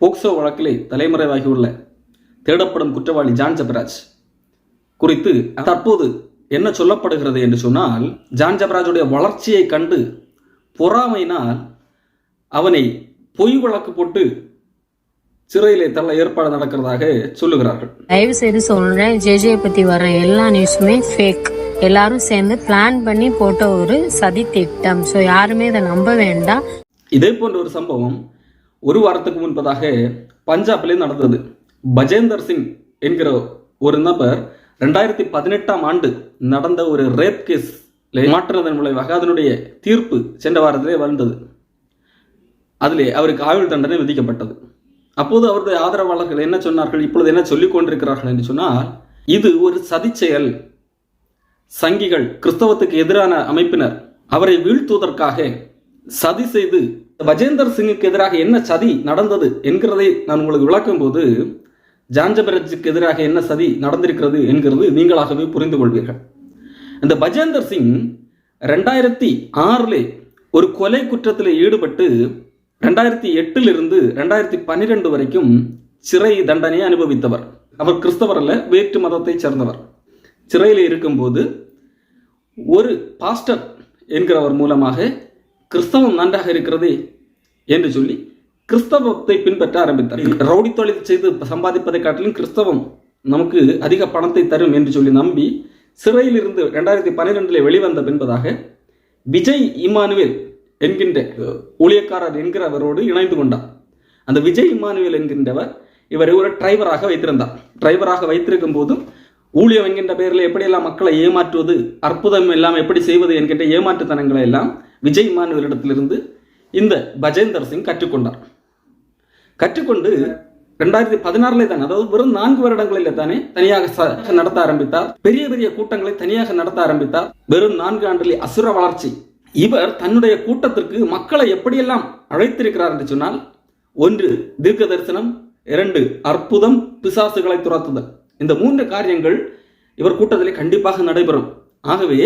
POCSO வழக்கிலே தலைமறைவாகியுள்ள தேடப்படும் குற்றவாளி ஜான் ஜபராஜ். குறித்து தற்போது என்ன சொல்லப்படுகிறது என்று சொன்னால் ஜான் ஜபராஜுடைய வளர்ச்சியை கண்டு பொறாமையினால் அவனை பொய் வழக்கு போட்டு சிறையிலே தள்ள ஏற்பாடு நடக்கிறதாக சொல்லுகிறார்கள். தயவு செய்து சொல்றேன் ஜேஜே பத்தி வர எல்லா நியூஸுமே ஃபேக் எல்லாரும் சேர்ந்து பிளான் பண்ணி போட்ட ஒரு சதி திட்டம். ஸோ யாருமே இதை நம்ப வேண்டாம். இதே போன்ற ஒரு சம்பவம் ஒரு வாரத்துக்கு முன்பதாக பஞ்சாபிலே நடந்தது. பஜேந்தர் சிங் என்கிற ஒரு நபர் ரெண்டாயிரத்தி பதினெட்டாம் ஆண்டு நடந்த ஒரு ரேப் கேஸ் மாற்றுவதன் மூலமாக அதனுடைய தீர்ப்பு சென்ற வாரத்திலே வந்தது. அதிலே அவருக்கு ஆயுள் தண்டனை விதிக்கப்பட்டது. அப்போது அவருடைய ஆதரவாளர்கள் என்ன சொன்னார்கள் இப்பொழுது என்ன சொல்லிக் கொண்டிருக்கிறார்கள் என்று சொன்னால் இது ஒரு சதிச்செயல் சங்கிகள் கிறிஸ்தவத்துக்கு எதிரான அமைப்பினர். அவரை வீழ்த்துவதற்காக சதி செய்து பஜேந்தர் சிங்குக்கு எதிராக என்ன சதி நடந்தது என்கிறதை நான் உங்களுக்கு விளக்கும் போது ஜான்ஜபரஜுக்கு எதிராக என்ன சதி நடந்திருக்கிறது என்கிறது நீங்களாகவே புரிந்து கொள்வீர்கள். இந்த பஜேந்தர் சிங் ரெண்டாயிரத்தி ஆறில் ஒரு கொலை குற்றத்தில் ஈடுபட்டு ரெண்டாயிரத்தி எட்டிலிருந்து ரெண்டாயிரத்தி பன்னிரெண்டு வரைக்கும் சிறை தண்டனையை அனுபவித்தவர். அவர் கிறிஸ்தவரில் வேற்று மதத்தைச் சேர்ந்தவர். சிறையில் இருக்கும்போது ஒரு பாஸ்டர் என்கிறவர் மூலமாக கிறிஸ்தவம் நன்றாக இருக்கிறதே என்று சொல்லி கிறிஸ்தவத்தை பின்பற்ற ஆரம்பித்தார் ரவுடி தொழில் செய்து சம்பாதிப்பதை காட்டிலும் கிறிஸ்தவம் நமக்கு அதிக பணத்தை தரும் என்று சொல்லி நம்பி சிறையில் இருந்து ரெண்டாயிரத்தி பன்னிரெண்டில் வெளிவந்த பின்பதாக விஜய் இமானுவேல் என்கின்ற ஊழியக்காரர் என்கிறவரோடு இணைந்து கொண்டார். அந்த விஜய் இமானுவேல் என்கின்றவர் இவரை ஒரு டிரைவராக வைத்திருந்தார். டிரைவராக வைத்திருக்கும் போதும் ஊழியம் என்கின்ற பெயரில் எப்படியெல்லாம் மக்களை ஏமாற்றுவது அற்புதம் எல்லாம் எப்படி செய்வது என்கின்ற ஏமாற்றுத்தனங்களை எல்லாம் விஜய் மாணவர்களிடத்திலிருந்து இந்த பஜேந்தர் சிங் கற்றுக்கொண்டார். கற்றுக்கொண்டு ரெண்டாயிரத்தி பதினாறுல தான் அதாவது வெறும் நான்கு வருடங்களில் தானே தனியாக நடத்த ஆரம்பித்தார். பெரிய பெரிய கூட்டங்களை தனியாக நடத்த ஆரம்பித்தார். வெறும் நான்கு ஆண்டிலே அசுர வளர்ச்சி. இவர் தன்னுடைய கூட்டத்திற்கு மக்களை எப்படியெல்லாம் அழைத்திருக்கிறார் என்று சொன்னால் ஒன்று தீர்க்க தரிசனம் இரண்டு அற்புதம் பிசாசுகளை துரத்துதல். இந்த மூன்று காரியங்கள் இவர் கூட்டத்திலே கண்டிப்பாக நடைபெறும். ஆகவே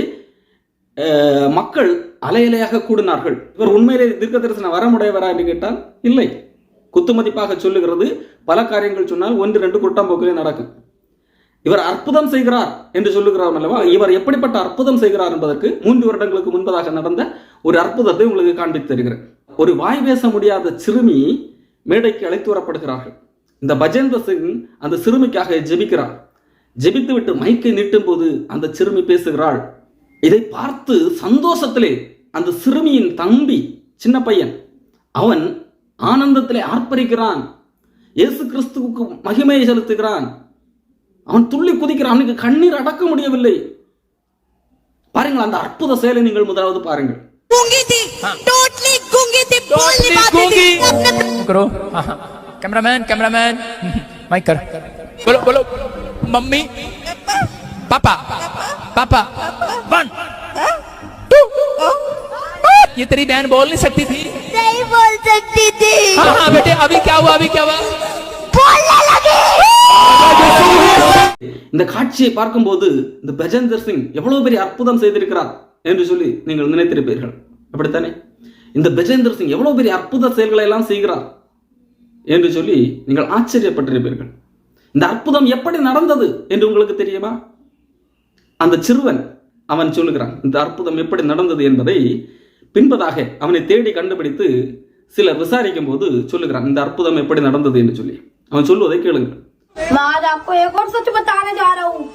மக்கள் அலையலையாக கூடினார்கள். இவர் உண்மையிலே தீர்க்க தரிசனம் வரமுடையவரா என்று கேட்டால் இல்லை. குத்துமதிப்பாக சொல்லுகிறது பல காரியங்கள் சொன்னால் ஒன்று ரெண்டு குட்டம்போக்கிலே நடக்கும். இவர் அற்புதம் செய்கிறார் என்று சொல்லுகிறார் அல்லவா? இவர் எப்படிப்பட்ட அற்புதம் செய்கிறார் என்பதற்கு மூன்று வருடங்களுக்கு முன்பதாக நடந்த ஒரு அற்புதத்தை உங்களுக்கு காண்பித்து தருகிறேன். ஒரு வாய் பேச முடியாத சிறுமி மேடைக்கு அழைத்து வரப்படுகிறார்கள். இந்த பஜேந்தர் சிங் அந்த சிறுமிக்காக ஜெபிக்கிறார் ஜெபித்து விட்டு மைக்கை நீட்டும் போது அந்த சிறுமி பேசுகிறாள். இதை பார்த்து சந்தோஷத்திலே அந்த சிறுமியின் தம்பி சின்ன பையன் அவன் ஆனந்தத்திலே ஆர்ப்பரிக்கிறான். இயேசு கிறிஸ்துவுக்கு மகிமையை செலுத்துகிறான். அவன் துள்ளி குதிக்கிறான். அவனுக்கு கண்ணீர் அடக்க முடியவில்லை. பாருங்கள் அந்த அற்புத செயலை நீங்கள் முதலாவது பாருங்கள். गूंगी थी टोटली गूंगी थी बोल नहीं पाती थी अपने करो हाँ हाँ कैमरामैन कैमरामैन माइक कर बोलो बोलो मम्मी पापा पापा वन टू ये तेरी बहन बोल नहीं सकती थी नहीं बोल सकती थी हाँ हाँ बेटे अभी क्या हुआ अभी क्या हुआ बोलने लगी இந்த காட்சியை பார்க்கும்போது இந்த பஜேந்தர் சிங் எவ்வளவு பெரிய அற்புதம் செய்திருக்கிறார் என்று சொல்லி நீங்கள் நினைத்திருப்பீர்கள் அப்படித்தானே இந்த பஜேந்தர் சிங் எவ்வளவு பெரிய அற்புத செயல்களை எல்லாம் செய்கிறார் என்று சொல்லி நீங்கள் ஆச்சரியப்பட்டிருப்பீர்கள் இந்த அற்புதம் எப்படி நடந்தது என்று உங்களுக்கு தெரியுமா அந்த சிறுவன் அவன் சொல்லுகிறான் இந்த அற்புதம் எப்படி நடந்தது என்பதை பின்பதாக அவனை தேடி கண்டுபிடித்து சிலர் விசாரிக்கும் போது சொல்லுகிறான் இந்த அற்புதம் எப்படி நடந்தது என்று சொல்லி அவன் சொல்லுவதை கேளுங்கள் मैं आज आपको एक और सच बताने जा रहा हूँ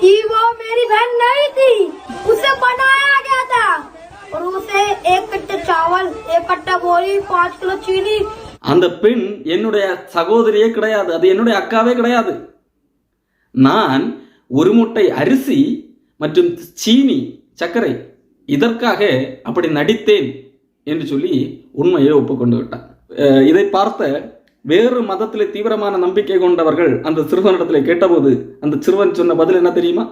कि वो मेरी बहन नहीं थी उसे बनाया गया था और उसे एक कट्टे चावल एक कट्टा बोरी पाँच किलो चीनी அந்த பெண் என்னுடைய சகோதரியே கிடையாது. அது என்னுடைய அக்காவே கிடையாது. நான் ஒரு முட்டை அரிசி மற்றும் சீனி சர்க்கரை இதற்காக அப்படி நடித்தேன் என்று சொல்லி உண்மையை ஒப்புக்கொண்டு விட்டான். இதை பார்த்த வேறு மதத்தில் தீவிரமான நம்பிக்கை கொண்டவர்கள் அந்த சிறுவனிடத்தில் கேட்டபோது அந்த சிறுவன் சொன்ன பதில் என்ன தெரியுமா?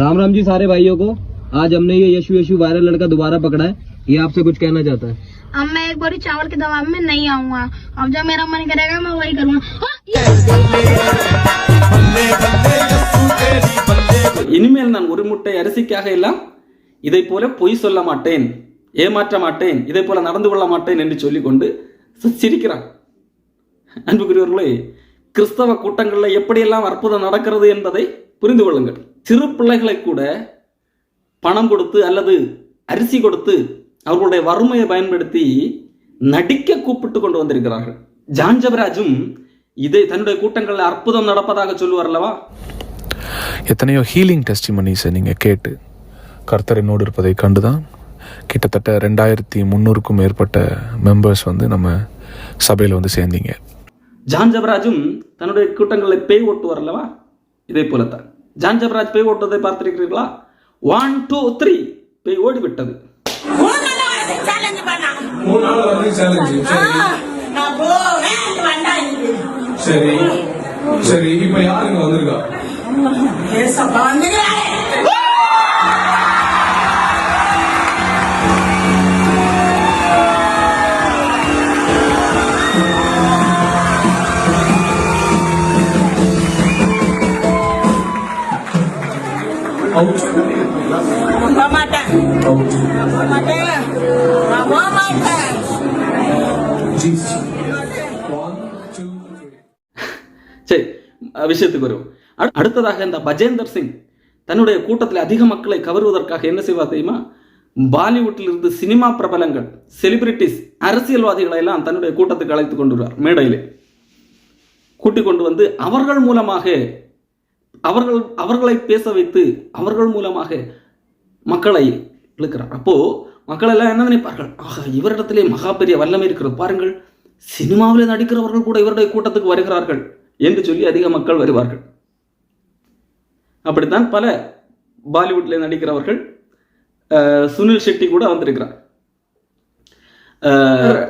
ராம் ராம்ஜி சாரே பாய்யோகோ आज हमने ये यशु यशु वायरल लड़का दोबारा पकड़ा है ये आपसे कुछ कहना चाहता है अब मैं एक बारी चावल के दवा में नहीं आऊंगा अब जब मेरा मन करेगा मैं वही करूंगा हाँ, ये- இனிமேல் நான் ஒரு முட்டை அரிசிக்காக எல்லாம் இதை போல பொய் சொல்ல மாட்டேன் ஏமாற்ற மாட்டேன் இதே போல நடந்து கொள்ள மாட்டேன் என்று சொல்லிக்கொண்டு சி- சிரிக்கிறான் அன்புக்குரியவர்களே கிறிஸ்தவ கூட்டங்களில் எப்படியெல்லாம் அற்புதம் நடக்கிறது என்பதை புரிந்து கொள்ளுங்கள் சிறு பிள்ளைகளை கூட பணம் கொடுத்து அல்லது அரிசி கொடுத்து அவர்களுடைய வறுமையை பயன்படுத்தி நடிக்க கூப்பிட்டு கொண்டு வந்திருக்கிறார்கள். ஜான் ஜபராஜும் இதை தன்னுடைய கூட்டங்களில் அற்புதம் நடப்பதாக சொல்லுவார் அல்லவா? எத்தனையோ ஹீலிங் டெஸ்டிமனிஸை நீங்கள் கேட்டு கர்த்தர் என்னோடு இருப்பதை கண்டு தான் கிட்டத்தட்ட ரெண்டாயிரத்தி முந்நூறுக்கும் மேற்பட்ட மெம்பர்ஸ் வந்து நம்ம சபையில் வந்து சேர்ந்தீங்க. ஜான் ஜபராஜும் தன்னுடைய கூட்டங்களில் பேய் ஓட்டுவார் அல்லவா? இதே போலத்தான். ஜான் ஜபராஜ் பேய் ஓட்டுவதை பார்த்திருக்கிறீர்களா? ஒன் டூ த்ரீ பேய் ஓடிவிட்டது. சரி. சரி இப்ப யாருங்க வந்திருக்கா? அவுட் சரி விஷயத்துக்கு வருவோம். அடுத்ததாக இந்த பஜேந்தர் சிங் தன்னுடைய கூட்டத்தில் அதிக மக்களை கவருவதற்காக என்ன செய்வார் தெரியுமா? பாலிவுட்டில் இருந்து சினிமா பிரபலங்கள் செலிபிரிட்டிஸ் அரசியல்வாதிகளை எல்லாம் தன்னுடைய கூட்டத்துக்கு அழைத்து கொண்டு வருவார் மேடையில். கூட்டிக் கொண்டு வந்து அவர்கள் மூலமாக அவர்கள் அவர்களை பேச வைத்து அவர்கள் மூலமாக மக்களை இழுக்கிறார். அப்போ மக்கள் எல்லாம் என்ன நினைப்பார்கள்? ஆக இவரிடத்திலே மகா பெரிய வல்லமை இருக்கிறது. பாருங்கள் சினிமாவில் நடிக்கிறவர்கள் கூட இவருடைய கூட்டத்துக்கு வருகிறார்கள் என்று சொல்லி அதிக மக்கள் வருவார்கள். அப்படித்தான் பல பாலிவுட்டில் நடிக்கிறவர்கள் சுனில் ஷெட்டி கூட வந்திருக்கிறார்.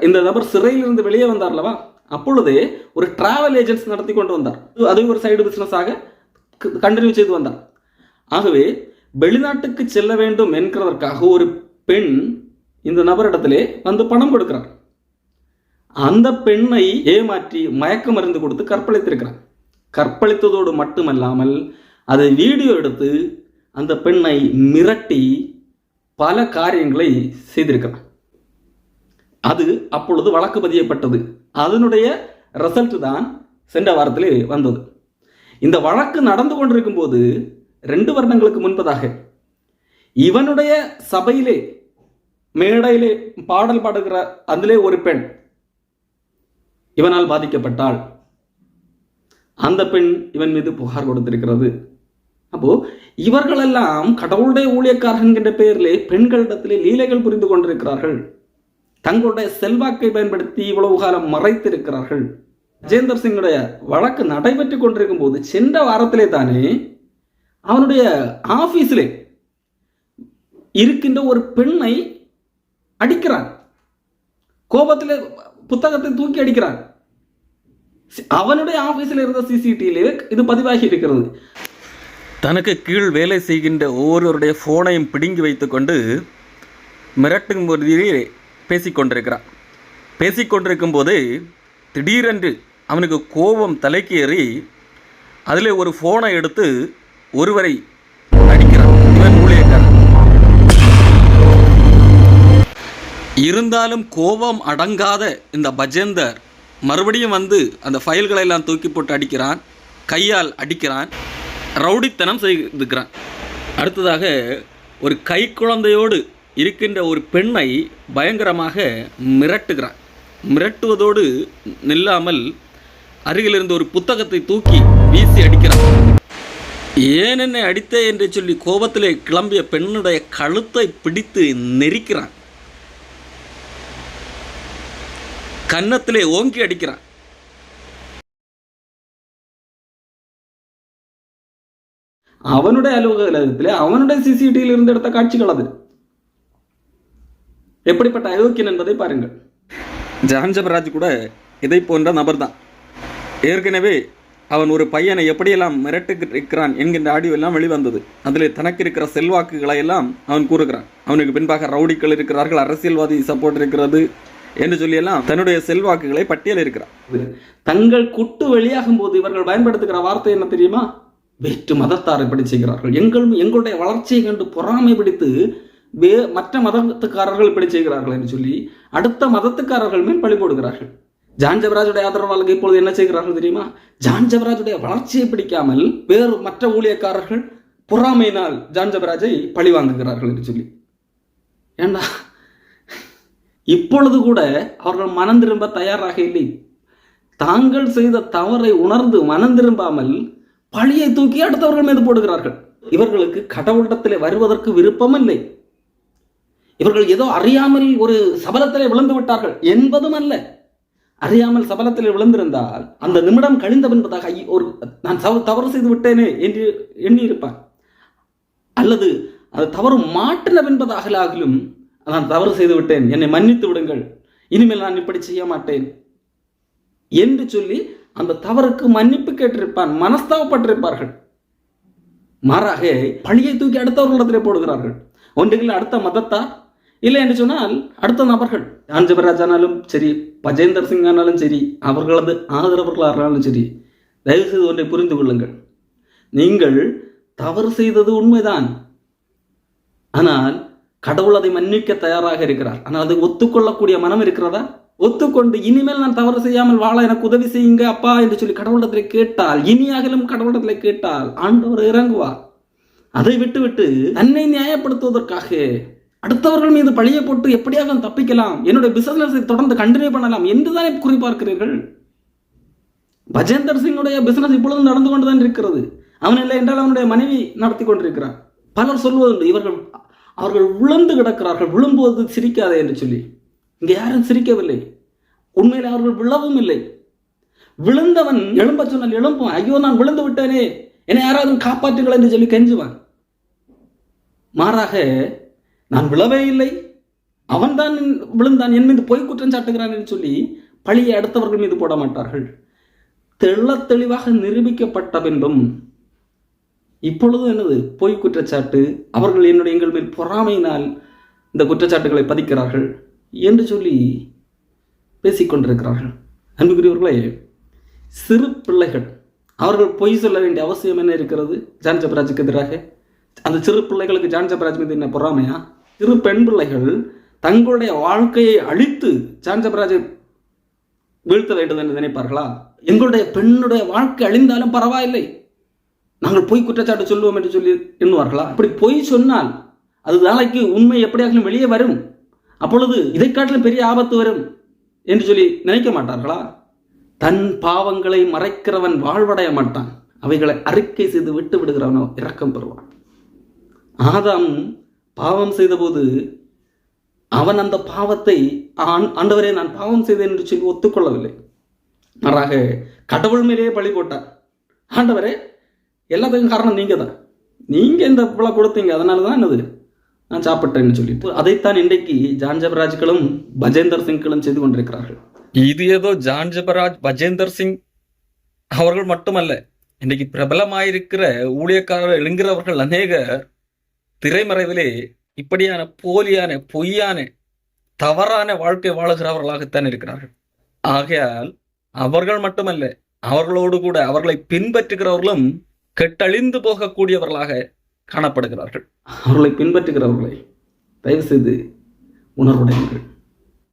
இந்த நபர் சிறையிலிருந்து வெளியே வந்தார் அல்லவா அப்பொழுதே ஒரு டிராவல் ஏஜென்சி நடத்தி கொண்டு வந்தார். அது ஒரு சைடு பிசினஸாக கண்டினியூ செய்து வந்தார். ஆகவே வெளிநாட்டுக்கு செல்ல வேண்டும் என்கிறதற்காக ஒரு பெண் இந்த நபரிடத்திலே வந்து பணம் கொடுக்கிறார். அந்த பெண்ணை ஏமாற்றி மயக்க மருந்து கொடுத்து கற்பழித்திருக்கிறார். கற்பழித்ததோடு மட்டுமல்லாமல் அதை வீடியோ எடுத்து அந்த பெண்ணை மிரட்டி பல காரியங்களை செய்திருக்கிறார். அது அப்பொழுது வழக்கு பதியப்பட்டது. அதனுடைய ரிசல்ட் தான் சென்ற வாரத்தில் வந்தது. இந்த வழக்கு நடந்து கொண்டிருக்கும் போது ரெண்டு வருடங்களுக்கு முன்பதாக இவனுடைய சபையிலே மேடையிலே பாடல் பாடுகிற அதிலே ஒரு பெண் இவனால் பாதிக்கப்பட்டாள். அந்த பெண் இவன் மீது புகார் கொடுத்திருக்கிறது. அப்போ இவர்களெல்லாம் கடவுளுடைய ஊழியக்காரர் என்கின்ற பெயரிலே பெண்களிடத்திலே லீலைகள் புரிந்து கொண்டிருக்கிறார்கள். தங்களுடைய செல்வாக்கை பயன்படுத்தி இவ்வளவு காலம் மறைத்திருக்கிறார்கள். அஜேந்தர் சிங்குடைய வழக்கு நடைபெற்றுக் கொண்டிருக்கும் போது சென்ற வாரத்திலே தானே அவனுடைய ஆஃபீஸில் இருக்கின்ற ஒரு பெண்ணை அடிக்கிறான். கோபத்தில் புத்தகத்தை தூக்கி அடிக்கிறான். அவனுடைய ஆஃபீஸில் இருந்த சிசிடிவிலே இது பதிவாகி இருக்கிறது. தனக்கு கீழ் வேலை செய்கின்ற ஒவ்வொருவருடைய ஃபோனையும் பிடுங்கி வைத்துக்கொண்டு மிரட்டும் பொழுதிலே பேசிக்கொண்டிருக்கிறான் பேசிக்கொண்டிருக்கும் போது திடீரென்று அவனுக்கு கோபம் தலைக்கு ஏறி அதில் ஒரு ஃபோனை எடுத்து ஒருவரை அடிக்கிறான் இவன் ஊழியக்காரன். இருந்தாலும் கோபம் அடங்காத இந்த பஜேந்தர் மறுபடியும் வந்து அந்த ஃபைல்களை எல்லாம் தூக்கி போட்டு அடிக்கிறான் கையால் அடிக்கிறான் ரவுடித்தனம் செய்திருக்கிறான். அடுத்ததாக ஒரு கை குழந்தையோடு இருக்கின்ற ஒரு பெண்ணை பயங்கரமாக மிரட்டுகிறான். மிரட்டுவதோடு நில்லாமல் அருகில் இருந்த ஒரு புத்தகத்தை தூக்கி வீசி அடிக்கிறான். ஏன் என்னை அடித்தே என்று சொல்லி கோபத்திலே கிளம்பிய பெண்ணுடைய கழுத்தை பிடித்து நெரிக்கிறான். கன்னத்திலே ஓங்கி அடிக்கிறான். அவனுடைய அலுவலகத்தில் அவனுடைய சிசிடிவியில் இருந்து எடுத்த காட்சிகள் அது. எப்படிப்பட்ட அயோக்கியன் என்பதை பாருங்கள். ஜான் ஜபராஜ் கூட இதை போன்ற நபர் தான் ஏற்கனவே அவன் ஒரு பையனை எப்படியெல்லாம் மிரட்டுகிறான் என்கின்ற ஆடியோ எல்லாம் வெளிவந்தது. அதில் தனக்கு இருக்கிற செல்வாக்குகளை எல்லாம் அவன் கூறுகிறான். அவனுக்கு பின்பாக ரவுடிகள் இருக்கிறார்கள் அரசியல்வாதி சப்போர்ட் இருக்கிறது என்று சொல்லியெல்லாம் தன்னுடைய செல்வாக்குகளை பட்டியல் இருக்கிறார் தங்கள் குட்டு வெளியாகும் போது இவர்கள் பயன்படுத்துகிற வார்த்தை என்ன தெரியுமா? வேற்று மதத்தார் இப்படி செய்கிறார்கள். எங்கள் எங்களுடைய வளர்ச்சியை கண்டு பொறாமை பிடித்து வே மற்ற மதத்துக்காரர்கள் இப்படி செய்கிறார்கள் என்று சொல்லி அடுத்த மதத்துக்காரர்கள் மேல் பழி போடுகிறார்கள். ஜான் ஜபராஜுடைய ஆதரவாளர்கள் இப்பொழுது என்ன செய்கிறார்கள் தெரியுமா? ஜான் ஜபராஜுடைய வளர்ச்சியை பிடிக்காமல் வேறு மற்ற ஊழியக்காரர்கள் பொறாமையினால் ஜான் ஜபராஜை பழி வாங்குகிறார்கள் என்று சொல்லி. ஏண்டா? இப்பொழுது கூட அவர்கள் மனம் திரும்ப தயாராக இல்லை. தாங்கள் செய்த தவறை உணர்ந்து மனம் திரும்பாமல் பழியை தூக்கி அடுத்தவர்கள் மீது போடுகிறார்கள். இவர்களுக்கு கடவுளிடத்திலே வருவதற்கு விருப்பமில்லை இவர்கள் ஏதோ அறியாமல் ஒரு சபலத்திலே விழுந்து விட்டார்கள் என்பதும் அல்ல. அறியாமல் சபலத்தில் விழுந்திருந்தால் அந்த நிமிடம் கழிந்த என்பதாக ஒரு நான் தவறு தவறு செய்து விட்டேனே என்று எண்ணியிருப்பான். அல்லது அது தவறு மாட்டின என்பதாகலாகிலும் நான் தவறு செய்து விட்டேன். என்னை மன்னித்து விடுங்கள். இனிமேல் நான் இப்படி செய்ய மாட்டேன். என்று சொல்லி அந்த தவறுக்கு மன்னிப்பு கேட்டிருப்பான். மனஸ்தாபப்பட்டிருப்பார்கள். மாறாக பழியை தூக்கி அடுத்தவர்களிடத்திலே போடுகிறார்கள். ஒன்றுகளில் அடுத்த மதத்தார் இல்லை என்று சொன்னால் அடுத்த நபர்கள் ஆஞ்சபராஜ் ஆனாலும் சரி பஜேந்தர் சிங் ஆனாலும் சரி அவர்களது ஆதரவர்களானாலும் சரி தயவு செய்து ஒன்றை புரிந்து கொள்ளுங்கள். நீங்கள் தவறு செய்தது உண்மைதான். ஆனால் கடவுள் அதை மன்னிக்க தயாராக இருக்கிறார். ஆனால் அதை ஒத்துக்கொள்ளக்கூடிய மனம் இருக்கிறதா? ஒத்துக்கொண்டு இனிமேல் நான் தவறு செய்யாமல் வாழ எனக்கு உதவி செய்யுங்க அப்பா என்று சொல்லி கடவுளிடத்தில் கேட்டால் இனியாகலும் கடவுளிடத்தில் கேட்டால் ஆண்டவர் இறங்குவார். அதை விட்டுவிட்டு தன்னை நியாயப்படுத்துவதற்காக அடுத்தவர்கள் மீது பழியை போட்டு எப்படியாக தப்பிக்கலாம்? என்னுடைய பிசினஸை தொடர்ந்து கண்டினியூ பண்ணலாம் என்று தானே குறிப்பார்க்கிறீர்கள் பஜேந்தர் சிங்குடைய பிசினஸ் இப்பொழுதும் நடந்து கொண்டுதான் இருக்கிறது. அவன் இல்லை என்றால் அவனுடைய மனைவி நடத்தி கொண்டிருக்கிறார். பலர் சொல்வதுண்டு இவர்கள் அவர்கள் விழுந்து கிடக்கிறார்கள் விழும்போது சிரிக்காதே என்று சொல்லி. இங்கே யாரும் சிரிக்கவில்லை. உண்மையில் அவர்கள் விழவும் இல்லை. விழுந்தவன் எழும்ப சொன்னால் எழும்பும் ஐயோ நான் விழுந்து விட்டேனே. என்னை யாராவது காப்பாற்றுங்கள் என்று சொல்லி கெஞ்சுவான். மாறாக நான் விழவே இல்லை. அவன்தான் விழுந்தான் என் மீது பொய் குற்றம் சாட்டுகிறான் என்று சொல்லி பழியை அடுத்தவர்கள் மீது போட மாட்டார்கள். தெள்ளத் தெளிவாக நிரூபிக்கப்பட்ட பின்பும் இப்பொழுது என்னது? பொய் குற்றச்சாட்டு. அவர்கள் என்னுடைய எங்கள் மேல் பொறாமையினால் இந்த குற்றச்சாட்டுகளை பதிக்கிறார்கள் என்று சொல்லி பேசிக்கொண்டிருக்கிறார்கள். அன்புக்குரியவர்களே சிறு பிள்ளைகள் அவர்கள் பொய் சொல்ல வேண்டிய அவசியம் என்ன இருக்கிறது? ஜான் ஜபராஜுக்கு எதிராக? அந்த சிறு பிள்ளைகளுக்கு ஜான் ஜபராஜ் மீது என்ன பொறாமையா? சிறு பெண் பிள்ளைகள் தங்களுடைய வாழ்க்கையை அழித்து சாஞ்சபராஜை வீழ்த்த வேண்டும் என்று நினைப்பார்களா? எங்களுடைய பெண்ணுடைய வாழ்க்கை அழிந்தாலும் பரவாயில்லை. நாங்கள் பொய் குற்றச்சாட்டு சொல்லுவோம் என்று சொல்லி எண்ணுவார்களா? அப்படி பொய் சொன்னால் அது நாளைக்கு உண்மை எப்படியாகலும் வெளியே வரும். அப்பொழுது இதை காட்டிலும் பெரிய ஆபத்து வரும் என்று சொல்லி நினைக்க மாட்டார்களா? தன் பாவங்களை மறைக்கிறவன் வாழ்வடைய மாட்டான். அவைகளை அறிக்கை செய்து விட்டு விடுகிறவனோ இரக்கம் பெறுவான். ஆதாம் பாவம் செய்தபோது அவன் அந்த பாவத்தை ஆண்- ஆண்டவரே நான் பாவம் செய்தேன் என்று சொல்லி ஒத்துக்கொள்ளவில்லை. மாறாக கடவுள் மேலேயே பழி போட்டார். ஆண்டவரே எல்லாத்துக்கும் காரணம் நீங்க தான் நீங்க இந்த பிள்ளை கொடுத்தீங்க அதனால தான் என்னது? நான் சாப்பிட்டேன்னு சொல்லிட்டு. அதைத்தான் இன்றைக்கு ஜான்ஜபராஜ்களும் பஜேந்தர் சிங்களும் செய்து கொண்டிருக்கிறார்கள். இது ஏதோ ஜான்ஜபராஜ் பஜேந்தர் சிங் அவர்கள் மட்டுமல்ல இன்றைக்கு பிரபலமாயிருக்கிற ஊழியக்காரர் எழுங்கிறவர்கள் அநேகர் திரைமறைவிலே இப்படியான போலியான பொய்யான தவறான வாழ்க்கை வாழுகிறவர்களாகத்தான் இருக்கிறார்கள். ஆகையால் அவர்கள் மட்டுமல்ல அவர்களோடு கூட அவர்களை பின்பற்றுகிறவர்களும் கெட்டழிந்து போகக்கூடியவர்களாக காணப்படுகிறார்கள். அவர்களை பின்பற்றுகிறவர்களை தயவு செய்து உணர்வுடையுங்கள்.